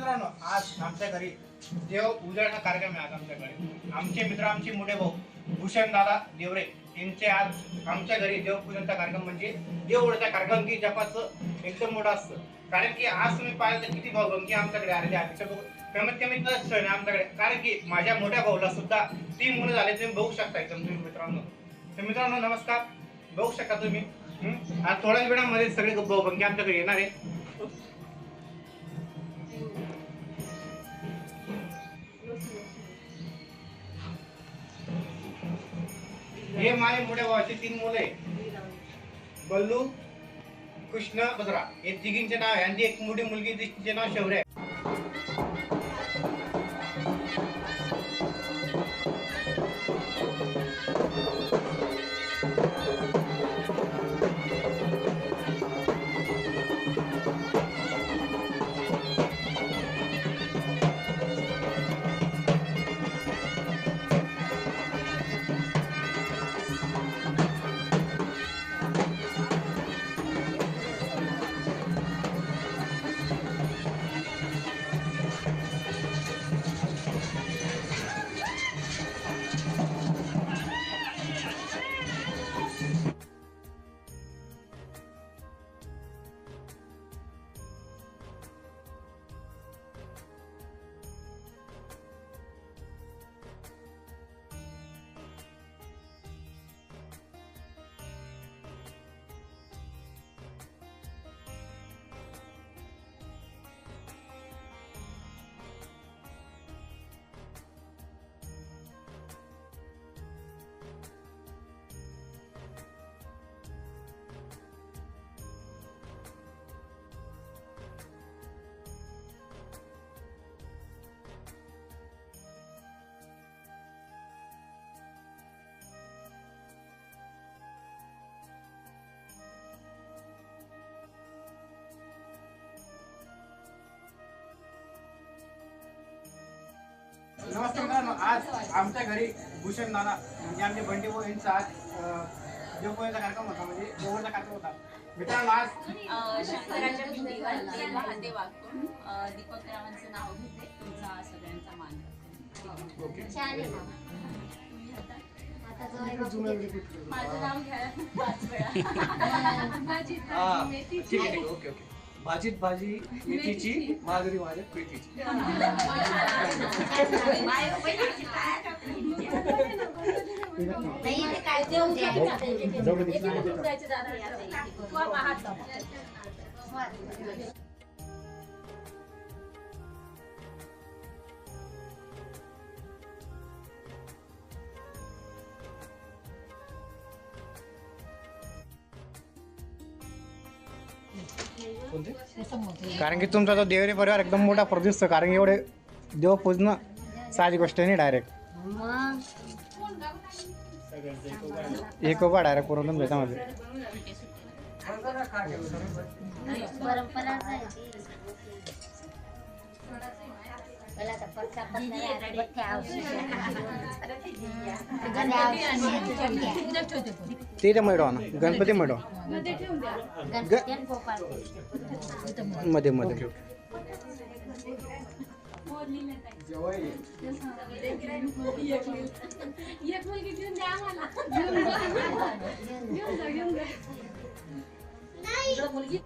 मित्रांनो आज आमच्या घरी देव उजळणा कार्यक्रम आहे आज आमच्याकडे आमचे मित्र आमचे मोठे भाऊ भूषण दादा देवरे यांचे आज आमच्या घरी देवपूजनचा कार्यक्रम म्हणजे देवओळचा कार्यक्रम. की जपाचं एकदम मोठा असतं. कारण की आज तुम्ही पाहिलं तर किती भाऊबंकी आमच्याकडे आलेले आहेत कमीत कमी दस क्षण आहे आमच्याकडे. कारण की माझ्या मोठ्या भाऊला सुद्धा तीन मुलं झाले तुम्ही बघू शकता एकदम तुम्ही मित्रांनो. तर मित्रांनो नमस्कार. बघू शकता तुम्ही. आज थोड्याच वेळामध्ये सगळे भाऊबंकी आमच्याकडे येणार आहे. हे माय मोठ्या भावाचे तीन मुलं आहे बल्लू कृष्ण बसरा हे तिघींचे नाव आहे. आणि एक मोठी मुलगी तिचे नाव शौर्य आज आमच्या घरी भूषण दादा म्हणजे आमचे बंडी भाऊ यांचा आज अं, देवपूजेचा कार्यक्रम होता म्हणजे देवळचा कार्यक्रम होता. मित्रांनो आज शंकराच्या भिंतीवरती वाकून दीपक रावांचं नाव घेते तुमचा सगळ्यांचा मान. ओके. छान. माझं नाव घ्या. पाच वेळा माझी हा, ओके ओके. भाजीत भाजी मेथीची माधुरी माझ्या प्रीतीची जायचे दादा. कारण की तुमचा तो देवरी परिवार एकदम मोठा फरक दिसतो कारण की एवढे देव पूजणं साधी गोष्ट नाही डायरेक्ट मग एक उभा डायरेक्ट पूर्ण भेटामध्ये परंपराच आहे ती. पहिला तर पक्का पत्ता पठ्ठ्या औषध. गण्या औषध. ते ते मिळवा ना गणपती मिळवा गणपती आणि गोपाळ मध्ये मध्ये एक मुलगी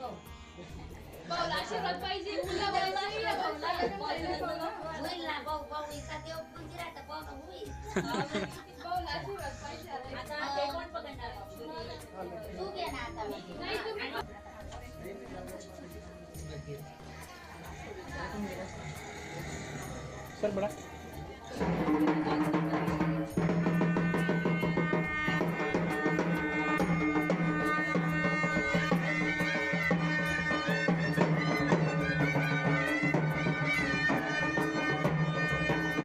भाऊला आशीर्वाद पाहिजे मुलं भाऊला. आशीर्वाद पाहिजे सर बडा